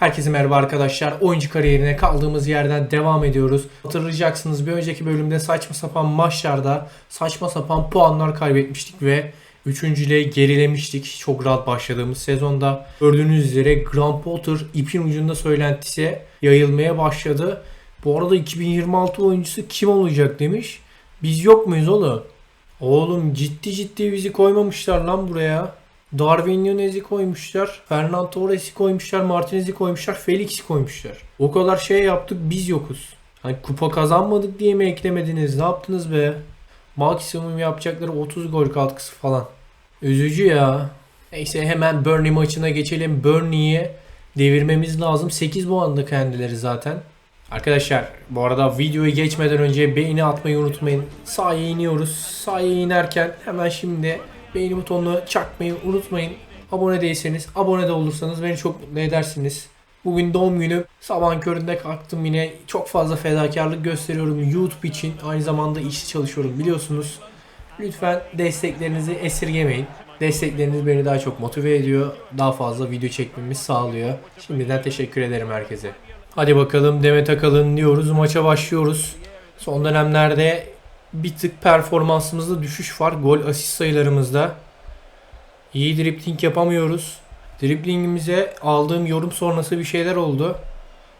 Herkese merhaba arkadaşlar. Oyuncu kariyerine kaldığımız yerden devam ediyoruz. Hatırlayacaksınız bir önceki bölümde saçma sapan maçlarda saçma sapan puanlar kaybetmiştik ve üçüncülüğe gerilemiştik. Çok rahat başladığımız sezonda. Gördüğünüz üzere Grant Potter ipin ucunda söylentisi yayılmaya başladı. Bu arada 2026 oyuncusu kim olacak demiş. Biz yok muyuz oğlum? Oğlum ciddi ciddi bizi koymamışlar lan buraya. Darwin Nunez'i koymuşlar. Fernando Torres'i koymuşlar. Martinez'i koymuşlar. Felix'i koymuşlar. O kadar şey yaptık biz yokuz. Hani kupa kazanmadık diye mi eklemediniz? Ne yaptınız be? Maksimum yapacakları 30 gol katkısı falan. Üzücü ya. Neyse hemen Burnley maçına geçelim. Burnley'i devirmemiz lazım. 8 puanlı kendileri zaten. Arkadaşlar bu arada videoyu geçmeden önce beğeni atmayı unutmayın. Sahaya iniyoruz. Sahaya inerken hemen şimdi beğeni butonunu çakmayı unutmayın. Abone değilseniz, abone de olursanız beni çok mutlu edersiniz. Bugün doğum günüm. Sabahın köründe kalktım yine. Çok fazla fedakarlık gösteriyorum YouTube için. Aynı zamanda işte çalışıyorum biliyorsunuz. Lütfen desteklerinizi esirgemeyin. Destekleriniz beni daha çok motive ediyor. Daha fazla video çekmemi sağlıyor. Şimdiden teşekkür ederim herkese. Hadi bakalım Demet Akalın diyoruz. Maça başlıyoruz. Son dönemlerde bir tık performansımızda düşüş var. Gol asist sayılarımızda. İyi dripling yapamıyoruz. Driplingimize aldığım yorum sonrası bir şeyler oldu.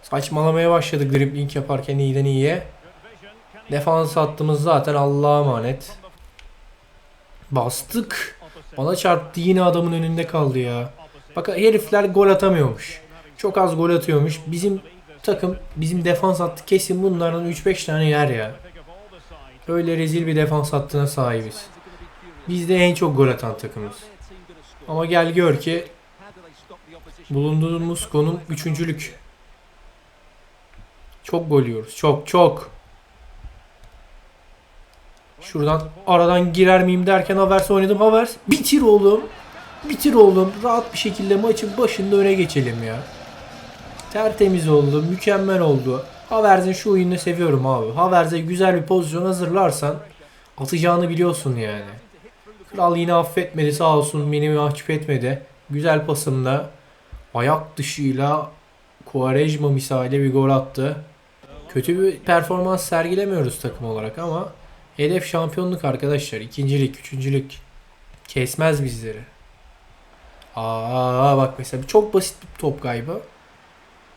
Saçmalamaya başladık dripling yaparken iyiden iyiye. Defans hattımız zaten Allah'a emanet. Bastık. Bana çarptı yine adamın önünde kaldı ya. Bak herifler gol atamıyormuş. Çok az gol atıyormuş. Bizim takım, bizim defans hattı kesin bunlardan 3-5 tane yer ya. Öyle rezil bir defans hattına sahibiz. Biz de en çok gol atan takımız. Ama gel gör ki bulunduğumuz konum üçüncülük. Çok gol yiyoruz. Çok çok. Şuradan aradan girer miyim derken Havers oynadım. Havers bitir oğlum. Bitir oğlum. Rahat bir şekilde maçın başında öne geçelim ya. Tertemiz oldu. Mükemmel oldu. Havers'in şu oyununu seviyorum abi. Havers'e güzel bir pozisyon hazırlarsan atacağını biliyorsun yani. Kral yine affetmedi sağ olsun beni mahcup etmedi. Güzel pasımla ayak dışıyla Quaresma misali bir gol attı. Kötü bir performans sergilemiyoruz takım olarak ama hedef şampiyonluk arkadaşlar. İkincilik, üçüncülük kesmez bizleri. Aa bak mesela çok basit bir top kaybı.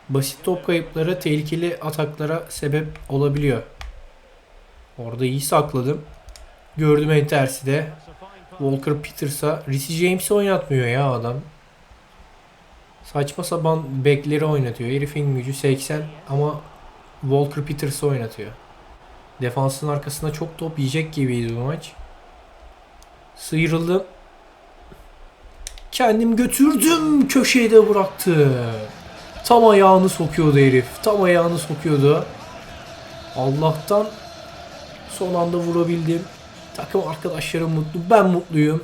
Basit top kayıpları tehlikeli ataklara sebep olabiliyor. Orada iyi sakladım. Gördüm en tersi de. Walker Peters'a Reece James'i oynatmıyor ya adam. Saçma sapan bekleri oynatıyor. Herifin gücü 80 ama Walker Peters'ı oynatıyor. Defansın arkasında çok top yiyecek gibiydi bu maç. Sıyrıldım. Kendim götürdüm. Köşeye de bıraktı. Tam ayağını sokuyordu herif. Tam ayağını sokuyordu. Allah'tan son anda vurabildim. Takım arkadaşlarım mutlu. Ben mutluyum.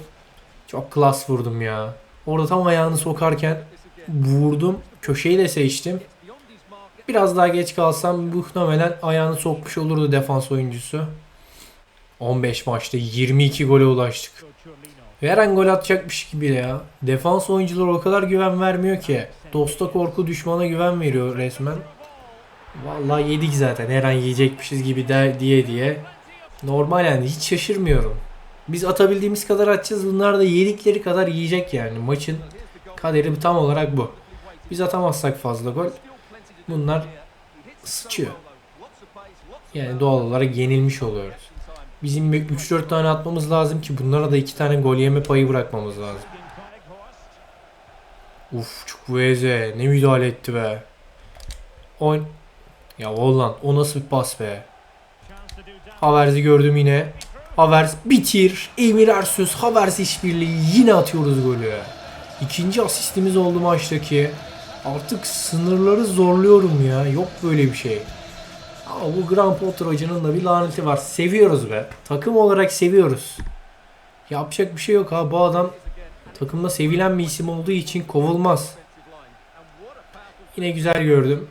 Çok klas vurdum ya. Orada tam ayağını sokarken vurdum. Köşeyi de seçtim. Biraz daha geç kalsam muhtemelen ayağını sokmuş olurdu defans oyuncusu. 15 maçta 22 gole ulaştık. Her gol atacakmış gibi ya. Defans oyuncuları o kadar güven vermiyor ki. Dosta korku düşmana güven veriyor resmen. Vallahi yedik zaten her an yiyecekmişiz gibi de diye diye. Normal yani hiç şaşırmıyorum. Biz atabildiğimiz kadar atacağız. Bunlar da yedikleri kadar yiyecek yani. Maçın kaderi tam olarak bu. Biz atamazsak fazla gol. Bunlar sıçıyor. Yani doğal olarak yenilmiş oluyoruz. Bizim 3-4 tane atmamız lazım ki bunlara da 2 tane gol yeme payı bırakmamız lazım. Uf Chukwueze ne müdahale etti be. Oyn ya Holland o nasıl bir pas be. Havers'i gördüm yine. Havers bitir. Emir Ersöz Havers işbirliği yine atıyoruz golü. İkinci asistimiz oldu maçtaki. Artık sınırları zorluyorum ya. Yok böyle bir şey. Ama bu Grant Potter hocanın da bir laneti var. Seviyoruz be. Takım olarak seviyoruz. Yapacak bir şey yok ha. Bu adam takımda sevilen bir isim olduğu için kovulmaz. Yine güzel gördüm.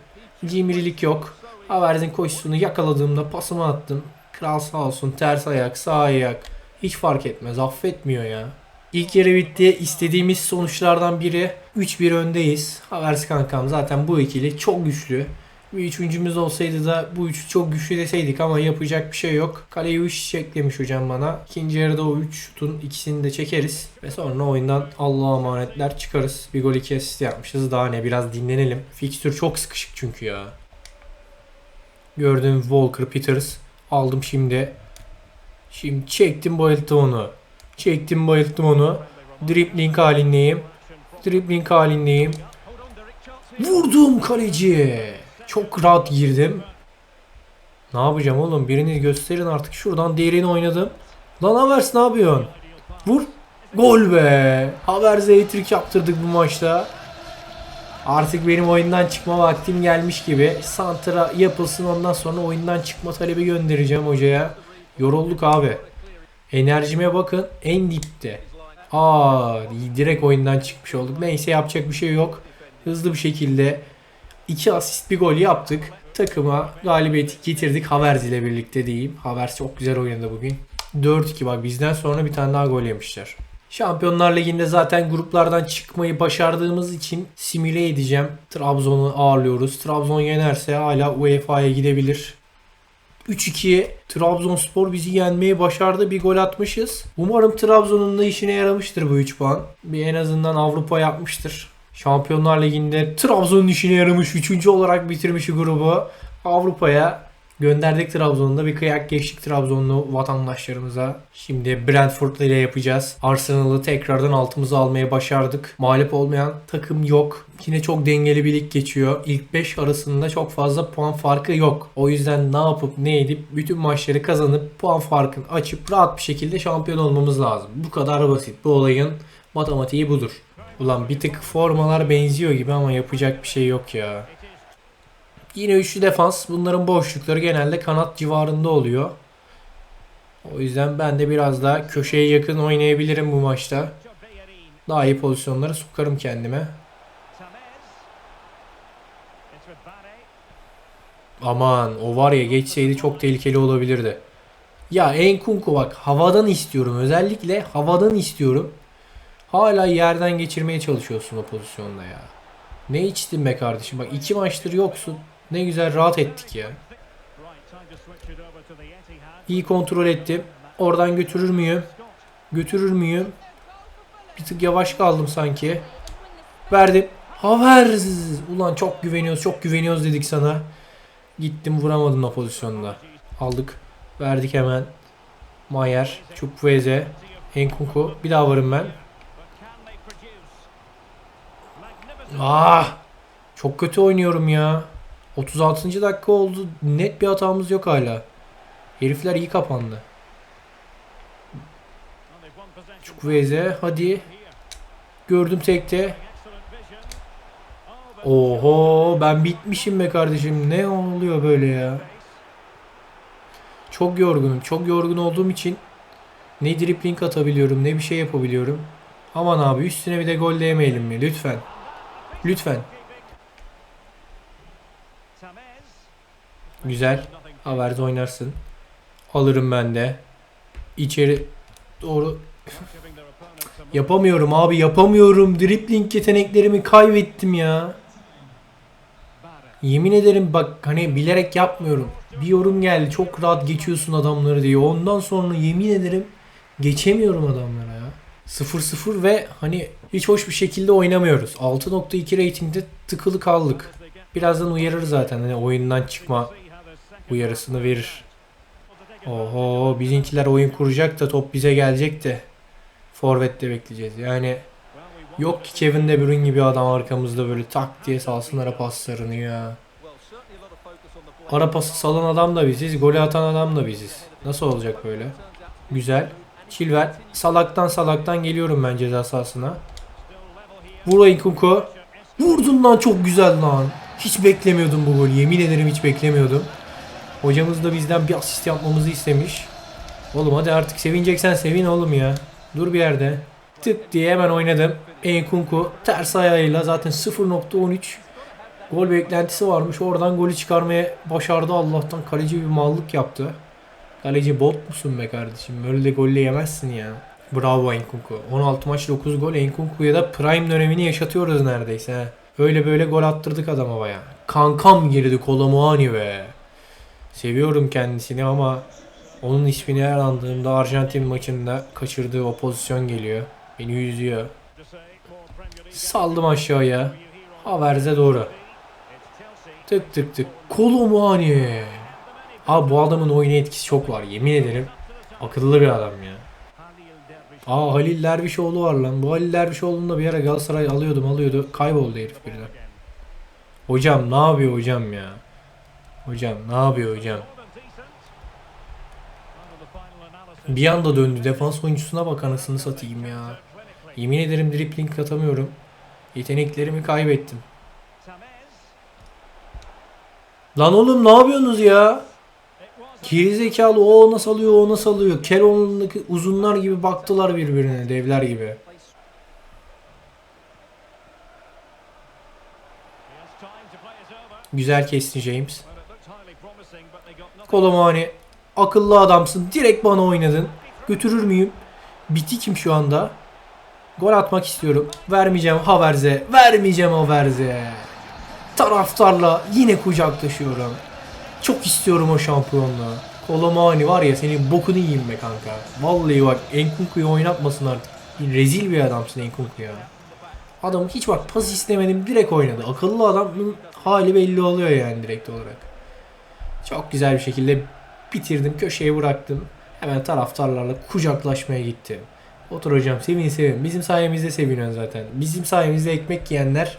Cimrilik yok. Havers'in koşusunu yakaladığımda pasımı attım. Kral sağ olsun ters ayak sağ ayak. Hiç fark etmez affetmiyor ya. İlk yarı bitti. İstediğimiz sonuçlardan biri 3-1 öndeyiz. Havers kankam zaten bu ikili çok güçlü. Bir üçüncümüz olsaydı da bu üçü çok güçlü deseydik ama yapacak bir şey yok. Kaleyi 3 çeklemiş hocam bana. İkinci yarıda o 3 şutun ikisini de çekeriz. Ve sonra oyundan Allah'a emanetler çıkarız. Bir gol iki asist yapmışız. Daha ne biraz dinlenelim. Fikstür çok sıkışık çünkü ya. Gördüğüm Walker Peters. Aldım şimdi. Şimdi çektim bayılttım onu. Çektim bayılttım onu. Dribbling halindeyim. Dribbling halindeyim. Vurdum kaleci. Çok rahat girdim. Ne yapacağım oğlum? Birini gösterin artık. Şuradan diğerini oynadım. Lan Havers ne yapıyorsun? Vur. Gol be. Havers'e hat yaptırdık bu maçta. Artık benim oyundan çıkma vaktim gelmiş gibi. Santra yapılsın ondan sonra oyundan çıkma talebi göndereceğim hocaya. Yorulduk abi. Enerjime bakın en dipte. Aa direkt oyundan çıkmış olduk. Neyse yapacak bir şey yok. Hızlı bir şekilde iki asist bir gol yaptık. Takıma galibiyeti getirdik Havertz ile birlikte diyeyim. Havertz çok güzel oynadı bugün. 4-2 bak bizden sonra bir tane daha gol yemişler. Şampiyonlar Ligi'nde zaten gruplardan çıkmayı başardığımız için simüle edeceğim. Trabzon'u ağırlıyoruz. Trabzon yenerse hala UEFA'ya gidebilir. 3-2 Trabzonspor bizi yenmeyi başardı. Bir gol atmışız. Umarım Trabzon'un da işine yaramıştır bu 3 puan. Bir en azından Avrupa yapmıştır. Şampiyonlar Ligi'nde Trabzon'un işine yaramış 3. olarak bitirmiş grubu. Avrupa'ya gönderdik Trabzon'da bir kıyak geçtik Trabzonlu vatandaşlarımıza. Şimdi Brentford ile yapacağız. Arsenal'ı tekrardan altımıza almaya başardık. Mağlup olmayan takım yok. Yine çok dengeli bir lig geçiyor. İlk 5 arasında çok fazla puan farkı yok. O yüzden ne yapıp ne edip bütün maçları kazanıp puan farkını açıp rahat bir şekilde şampiyon olmamız lazım. Bu kadar basit. Bu olayın matematiği budur. Ulan bir tık formalar benziyor gibi ama yapacak bir şey yok ya. Yine üçlü defans. Bunların boşlukları genelde kanat civarında oluyor. O yüzden ben de biraz daha köşeye yakın oynayabilirim bu maçta. Daha iyi pozisyonları sokarım kendime. Aman o var ya geçseydi çok tehlikeli olabilirdi. Ya Enkunku bak havadan istiyorum. Özellikle havadan istiyorum. Hala yerden geçirmeye çalışıyorsun o pozisyonda ya. Ne içtin be kardeşim? Bak iki maçtır yoksun. Ne güzel rahat ettik ya. İyi kontrol ettim. Oradan götürür müyüm? Götürür müyüm? Bir tık yavaş kaldım sanki. Verdim. Haverz. Ulan çok güveniyoruz, çok güveniyoruz dedik sana. Gittim vuramadım o pozisyonda. Aldık. Verdik hemen. Mayer, Çupveze, Enkunku. Bir daha varım ben. Ah! Çok kötü oynuyorum ya. 36. dakika oldu. Net bir hatamız yok hala. Herifler iyi kapandı. Çukveze hadi. Gördüm tekte. Oho ben bitmişim be kardeşim. Ne oluyor böyle ya? Çok yorgunum. Çok yorgun olduğum için ne dribbling atabiliyorum ne bir şey yapabiliyorum. Aman abi üstüne bir de gol yemeyelim mi? Lütfen. Lütfen. Güzel. Havertz oynarsın. Alırım ben de. İçeri doğru. yapamıyorum abi yapamıyorum. Dribbling yeteneklerimi kaybettim ya. Yemin ederim bak hani bilerek yapmıyorum. Bir yorum geldi çok rahat geçiyorsun adamları diye. Ondan sonra yemin ederim geçemiyorum adamlara ya. 0-0 ve hani hiç hoş bir şekilde oynamıyoruz. 6.2 reytingde tıkılı kaldık. Birazdan uyarır zaten hani oyundan çıkma uyarısını verir. Oho bizimkiler oyun kuracak da top bize gelecek de Forvet'te bekleyeceğiz. Yani yok ki Kevin De Bruyne gibi adam arkamızda böyle tak diye salsın ara paslarını ya. Ara pası salan adam da biziz, golü atan adam da biziz. Nasıl olacak böyle? Güzel. Chilwell. Salaktan salaktan geliyorum ben ceza sahasına. Vur Enkunku. Vurdun lan çok güzel lan. Hiç beklemiyordum bu golü. Yemin ederim hiç beklemiyordum. Hocamız da bizden bir asist yapmamızı istemiş. Oğlum hadi artık sevineceksen sevin oğlum ya. Dur bir yerde. Tık diye hemen oynadım. Enkunku ters ayağıyla zaten 0.13 gol beklentisi varmış. Oradan golü çıkarmaya başardı Allah'tan. Kaleci bir mallık yaptı. Kaleci bot musun be kardeşim? Böyle de golle yemezsin ya. Bravo Enkunku. 16 maç 9 gol. Enkunku'ya da prime dönemini yaşatıyoruz neredeyse. Öyle böyle gol attırdık adama baya. Kankam girdi Kolomuani be. Seviyorum kendisini ama onun ismini her andığımda Arjantin maçında kaçırdığı o pozisyon geliyor. Beni üzüyor. Saldım aşağıya. Haverze doğru. Tık tık tık. Kolomuani. Abi bu adamın oyuna etkisi çok var yemin ederim. Akıllı bir adam ya. Aa Halil Dervişoğlu var lan. Bu Halil Dervişoğlu'nu da bir ara Galatasaray alıyordum alıyordu. Kayboldu herif birden. Hocam ne yapıyor hocam ya? Hocam ne yapıyor hocam? Bir anda döndü. Defans oyuncusuna bak anasını satayım ya. Yemin ederim dripling atamıyorum. Yeteneklerimi kaybettim. Lan oğlum ne yapıyorsunuz ya? Gerizekalı o ona salıyor o ona salıyor. Keloğlu'ndaki uzunlar gibi baktılar birbirine devler gibi. Güzel kestin James. Kolomani akıllı adamsın. Direkt bana oynadın. Götürür müyüm? Bitikim şu anda. Gol atmak istiyorum. Vermeyeceğim Haverz'e. Vermeyeceğim Haverz'e. Taraftarla yine kucaklaşıyorum. Çok istiyorum o şampiyonluğu. Kolomani var ya senin bokunu yiyeyim be kanka. Vallahi bak Enkunku'yu oynatmasın artık. Rezil bir adamsın Enkunku ya. Adam hiç bak pas istemedim direkt oynadı. Akıllı adamın hali belli oluyor yani direkt olarak. Çok güzel bir şekilde bitirdim. Köşeye bıraktım. Hemen taraftarlarla kucaklaşmaya gittim. Otur hocam sevin sevin. Bizim sayemizde seviniyorsun zaten. Bizim sayemizde ekmek yiyenler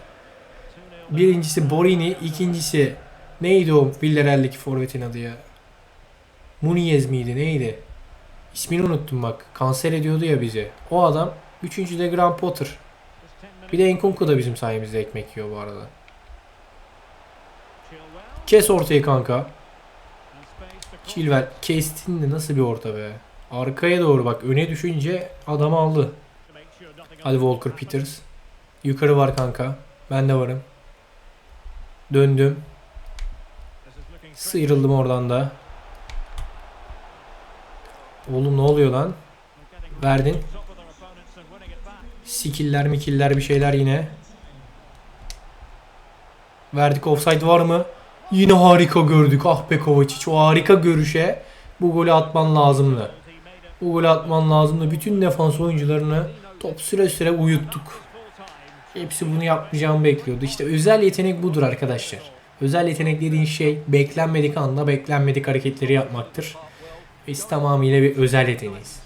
birincisi Borini, ikincisi neydi o Villarreal'deki forvetin adı ya? Muniez miydi neydi? İsmini unuttum bak. Kanser ediyordu ya bizi. O adam. Üçüncü de Graham Potter. Bir de Enkunku da bizim sayemizde ekmek yiyor bu arada. Kes ortayı kanka. Chilwell kestin de nasıl bir orta be. Arkaya doğru bak öne düşünce adam aldı. Hadi Walker Peters. Yukarı var kanka. Ben de varım. Döndüm. Sıyrıldım oradan da. Oğlum ne oluyor lan? Verdin. Skiller mikiller bir şeyler yine. Verdik offside var mı? Yine harika gördük. Ah be Kovacic. O harika görüşe bu golü atman lazımdı. Bu golü atman lazımdı. Bütün defans oyuncularını top süre süre uyuttuk. Hepsi bunu yapmayacağımı bekliyordu. İşte özel yetenek budur arkadaşlar. Özel yetenek dediğin şey beklenmedik anda beklenmedik hareketleri yapmaktır. Biz tamamıyla bir özel yeteneğiz.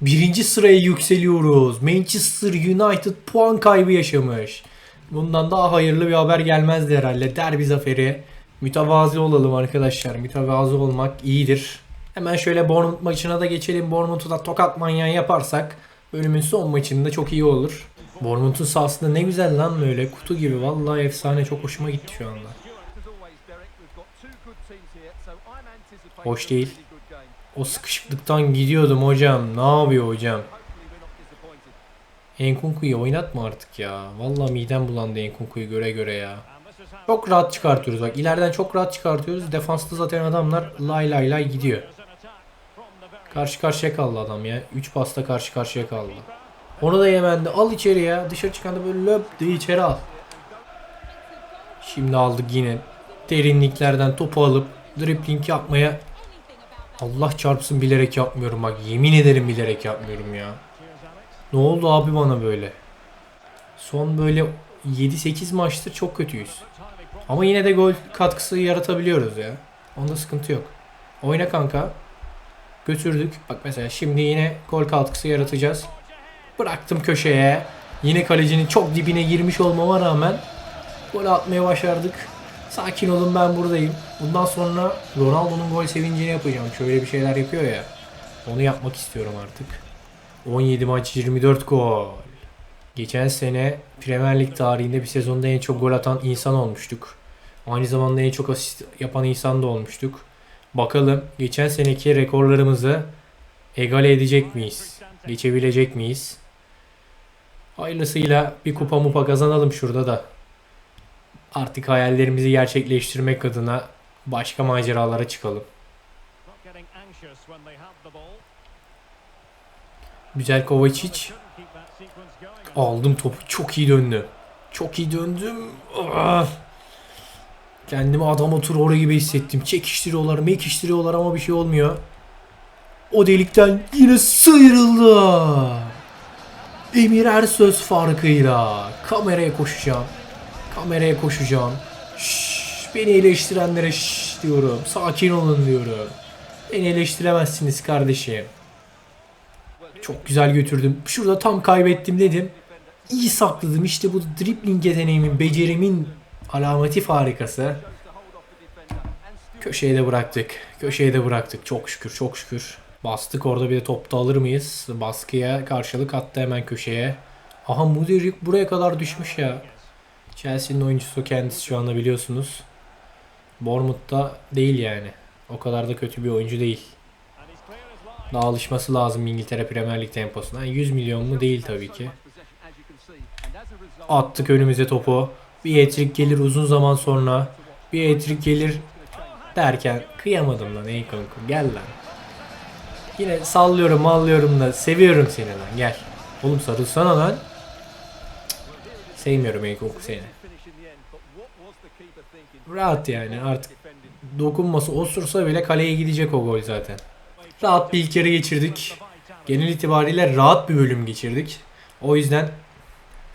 Birinci sıraya yükseliyoruz. Manchester United puan kaybı yaşamış. Bundan daha hayırlı bir haber gelmezdi herhalde. Derbi zaferi. Mütevazi olalım arkadaşlar. Mütevazi olmak iyidir. Hemen şöyle Bournemouth maçına da geçelim. Bournemouth'u da tokat manyağı yaparsak bölümün son maçında çok iyi olur. Bournemouth'un sahasında ne güzel lan böyle kutu gibi. Vallahi efsane çok hoşuma gitti şu anda. Hoş değil. O sıkışıklıktan gidiyordum hocam. Ne yapıyor hocam? Enkunku'yu oynatma artık ya. Vallahi midem bulandı Enkunku'yu göre göre ya. Çok rahat çıkartıyoruz bak. ileriden çok rahat çıkartıyoruz. Defansta zaten adamlar lay lay lay gidiyor. Karşı karşıya kaldı adam ya. 3 pasta karşı karşıya kaldı. Onu da yemendi. Al içeri ya. Dışarı çıkan da böyle löp diye içeri al. Şimdi aldık yine. Derinliklerden topu alıp dripling yapmaya Allah çarpsın bilerek yapmıyorum bak. Yemin ederim bilerek yapmıyorum ya. Ne oldu abi bana böyle? Son böyle 7-8 maçtır çok kötüyüz. Ama yine de gol katkısı yaratabiliyoruz ya. Onda sıkıntı yok. Oyna kanka. Götürdük. Bak mesela şimdi yine gol katkısı yaratacağız. Bıraktım köşeye. Yine kalecinin çok dibine girmiş olmama rağmen gol atmaya başardık. Sakin olun ben buradayım. Bundan sonra Ronaldo'nun gol sevincini yapacağım. Şöyle bir şeyler yapıyor ya. Onu yapmak istiyorum artık. 17 maç 24 gol. Geçen sene Premier Lig tarihinde bir sezonda en çok gol atan insan olmuştuk. Aynı zamanda en çok asist yapan insan da olmuştuk. Bakalım geçen seneki rekorlarımızı egale edecek miyiz? Geçebilecek miyiz? Hayırlısıyla bir kupa mupa kazanalım şurada da. Artık hayallerimizi gerçekleştirmek adına başka maceralara çıkalım. Güzel Kovacic. Aldım topu. Çok iyi döndü. Çok iyi döndüm. Ah! Kendimi adam otur oraya gibi hissettim. Çekiştiriyorlar, mekiştiriyorlar ama bir şey olmuyor. O delikten yine sıyrıldı. Emir Ersöz farkıyla kameraya koşacağım. Kameraya koşacağım. Şşş, beni eleştirenlere şşş diyorum. Sakin olun diyorum. Beni eleştiremezsiniz kardeşim. Çok güzel götürdüm. Şurada tam kaybettim dedim. İyi sakladım. İşte bu dribbling yeteneğimin, becerimin alameti farikası. Köşeye de bıraktık. Köşeye de bıraktık. Çok şükür, çok şükür. Bastık orada bir de topta alır mıyız? Baskıya karşılık attı hemen köşeye. Aha Mudrik buraya kadar düşmüş ya. Chelsea'nin oyuncusu kendisi şu anda biliyorsunuz. Bournemouth'ta değil yani. O kadar da kötü bir oyuncu değil. Daha alışması lazım İngiltere Premier Lig temposuna. 100 milyon mu değil tabii ki. Attık önümüze topu. Bir etrik gelir uzun zaman sonra. Bir etrik gelir derken kıyamadım lan ey kanka gel lan. Yine sallıyorum mallıyorum da seviyorum seni lan gel. Oğlum sarılsana lan. Cık, Sevmiyorum kanka seni. Rahat yani artık dokunması osursa bile kaleye gidecek o gol zaten. Rahat bir ilk yarı geçirdik. Genel itibariyle rahat bir bölüm geçirdik. O yüzden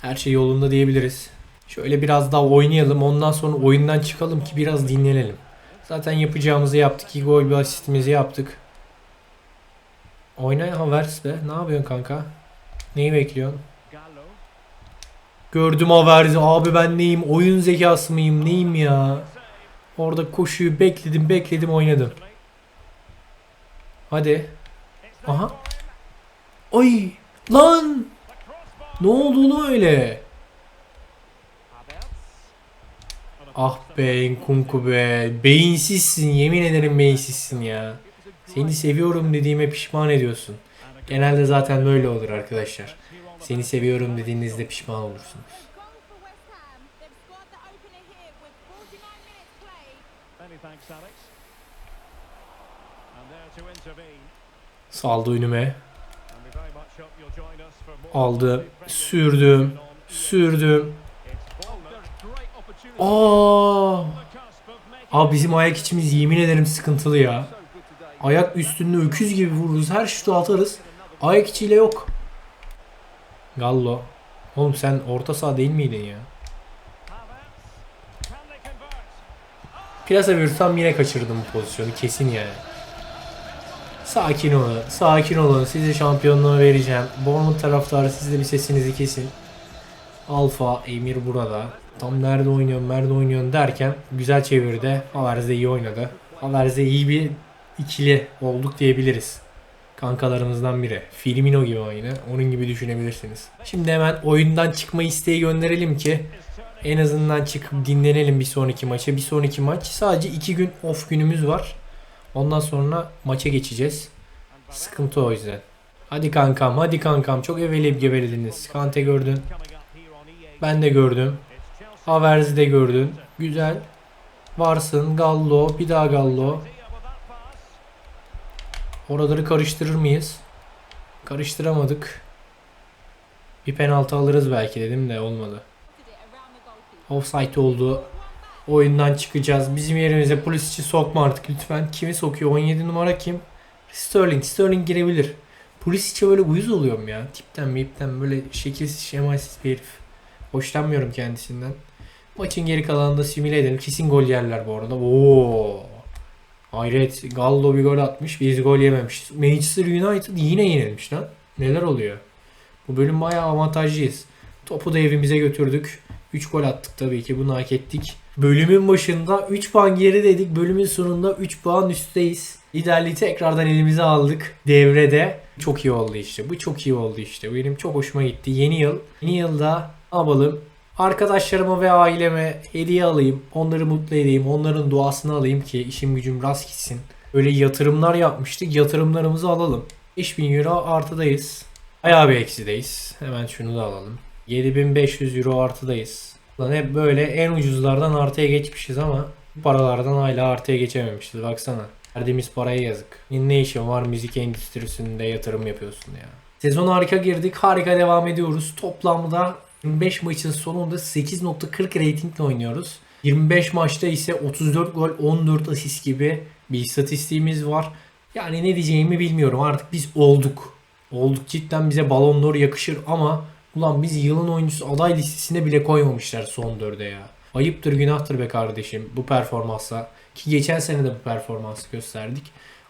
her şey yolunda diyebiliriz. Şöyle biraz daha oynayalım. Ondan sonra oyundan çıkalım ki biraz dinlenelim. Zaten yapacağımızı yaptık. İki gol bir asistimizi yaptık. Oyna Havertz be. Ne yapıyorsun kanka? Neyi bekliyorsun? Gördüm Havertz'i. Abi ben neyim? Oyun zekası mıyım? Neyim ya? Orada koşuyu bekledim bekledim oynadım. Hadi. Aha. Ay lan. Ne oldu lan öyle? Ah be Nkunku be. Beyinsizsin yemin ederim beyinsizsin ya. Seni seviyorum dediğime pişman ediyorsun. Genelde zaten böyle olur arkadaşlar. Seni seviyorum dediğinizde pişman olursunuz. Goal for West Ham. They've scored the opener here with 49 minutes played. Many thanks, Alex. And there to intervene. Saldı önüme. Aldı. Sürdüm. Sürdüm. Aa! Abi bizim ayak içimiz yemin ederim sıkıntılı ya. Ayak üstünde öküz gibi vururuz. Her şutu atarız. Ayak içiyle yok. Gallo. Oğlum sen orta saha değil miydin ya? Plasa vursam yine kaçırdım bu pozisyonu kesin yani. Sakin olun, sakin olun. Size şampiyonluğu vereceğim. Bournemouth taraftarı siz de bir sesinizi kesin. Alfa, Emir burada. Tam nerede oynuyorum, nerede oynuyorum derken güzel çevirdi. Havertz de iyi oynadı. Havertz de iyi bir ikili olduk diyebiliriz. Kankalarımızdan biri. Firmino gibi aynı. Onun gibi düşünebilirsiniz. Şimdi hemen oyundan çıkma isteği gönderelim ki en azından çıkıp dinlenelim bir sonraki maça. Bir sonraki maç sadece iki gün off günümüz var. Ondan sonra maça geçeceğiz. Sıkıntı o yüzden. Hadi kankam, hadi kankam. Çok eveleyip gevelediniz. Kante gördün. Ben de gördüm. Havertz'i de gördün. Güzel. Varsın. Gallo. Bir daha Gallo. Oraları karıştırır mıyız? Karıştıramadık. Bir penaltı alırız belki dedim de olmadı. Offside oldu. Oyundan çıkacağız. Bizim yerimize Pulisic'i sokma artık lütfen. Kimi sokuyor? 17 numara kim? Sterling. Sterling girebilir. Pulisic'e böyle uyuz oluyorum ya. Tipten mipten böyle şekilsiz şemalsiz bir herif. Hoşlanmıyorum kendisinden. Maçın geri kalanında simüle edelim. Kesin gol yerler bu arada. Oo. Hayret. Gallo bir gol atmış. Biz gol yememişiz. Manchester United yine yenilmiş lan. Neler oluyor? Bu bölüm bayağı avantajlıyız. Topu da evimize götürdük. 3 gol attık tabii ki bunu hak ettik. Bölümün başında 3 puan gerideydik. Bölümün sonunda 3 puan üstteyiz. Liderliği tekrardan elimize aldık devrede. Çok iyi oldu işte. Bu çok iyi oldu işte. Benim çok hoşuma gitti. Yeni yıl. Yeni yılda ne? Arkadaşlarıma ve aileme hediye alayım. Onları mutlu edeyim. Onların duasını alayım ki işim gücüm rast gitsin. Öyle yatırımlar yapmıştık. Yatırımlarımızı alalım. 5000 euro artıdayız. Bayağı bir eksideyiz. Hemen şunu da alalım. 7500 euro artıdayız. Lan hep böyle en ucuzlardan artıya geçmişiz ama bu paralardan hala artıya geçememişiz. Baksana. Verdiğimiz paraya yazık. Ne işin var müzik endüstrisinde yatırım yapıyorsun ya. Sezon harika girdik. Harika devam ediyoruz. Toplamda 25 maçın sonunda 8.40 reytingle oynuyoruz. 25 maçta ise 34 gol 14 asist gibi bir istatistiğimiz var. Yani ne diyeceğimi bilmiyorum. Artık biz olduk. Olduk cidden bize Ballon d'Or yakışır ama ulan biz yılın oyuncusu aday listesine bile koymamışlar son dörde ya. Ayıptır günahtır be kardeşim bu performansla. Ki geçen sene de bu performansı gösterdik.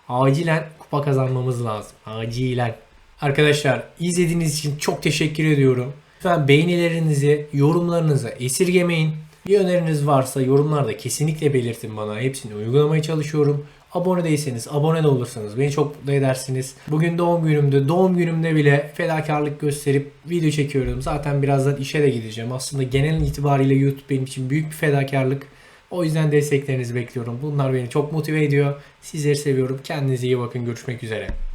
Acilen kupa kazanmamız lazım. Acilen. Arkadaşlar izlediğiniz için çok teşekkür ediyorum. Lütfen beğenilerinizi, yorumlarınızı esirgemeyin. Bir öneriniz varsa yorumlarda kesinlikle belirtin bana. Hepsini uygulamaya çalışıyorum. Abone değilseniz abone de olursanız beni çok mutlu edersiniz. Bugün doğum günümdü. Doğum günümde bile fedakarlık gösterip video çekiyorum. Zaten birazdan işe de gideceğim. Aslında genel itibariyle YouTube benim için büyük bir fedakarlık. O yüzden desteklerinizi bekliyorum. Bunlar beni çok motive ediyor. Sizleri seviyorum. Kendinize iyi bakın. Görüşmek üzere.